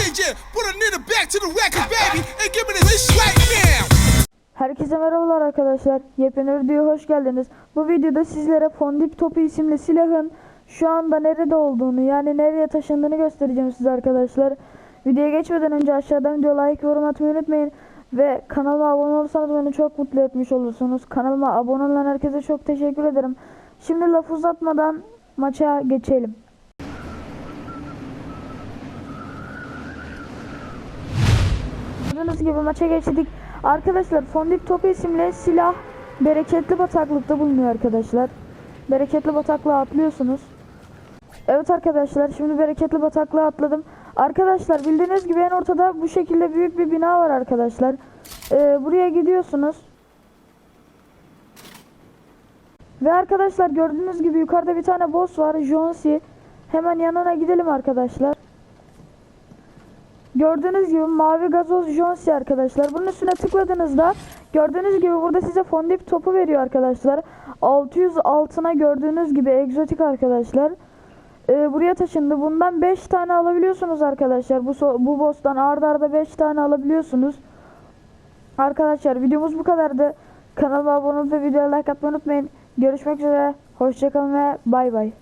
DJ, put a nigga back to the record, baby, and give me this right now. Herkese merhabalar arkadaşlar. Yepyeni videoya hoş geldiniz. Bu videoda sizlere Fondip Topu isimli silahın şu anda nerede olduğunu yani nereye taşındığını göstereceğim size arkadaşlar. Videoya geçmeden önce aşağıdan video like yorum atmayı unutmayın. Ve kanalıma abone olursanız beni çok mutlu etmiş olursunuz. Kanalıma abone olan herkese çok teşekkür ederim. Şimdi laf uzatmadan maça geçelim. Gördüğünüz gibi maça geçtik. Arkadaşlar Fondip Topu isimli silah bereketli bataklıkta bulunuyor arkadaşlar. Bereketli bataklığa atlıyorsunuz. Evet arkadaşlar şimdi bereketli bataklığa atladım. Arkadaşlar bildiğiniz gibi en ortada bu şekilde büyük bir bina var arkadaşlar. Ee, buraya gidiyorsunuz. Ve arkadaşlar gördüğünüz gibi yukarıda bir tane boss var. Jonsi. Hemen yanına gidelim arkadaşlar. Gördüğünüz gibi mavi gazoz Jonsi arkadaşlar. Bunun üstüne tıkladığınızda gördüğünüz gibi burada size fondip topu veriyor arkadaşlar. 600 altına gördüğünüz gibi egzotik arkadaşlar. Ee, buraya taşındı. Bundan 5 tane alabiliyorsunuz arkadaşlar. Bu bu boss'tan arda arda 5 tane alabiliyorsunuz. Arkadaşlar videomuz bu kadardı. Kanalıma abone olup ve videoya like atmayı unutmayın. Görüşmek üzere. Hoşçakalın ve bay bay.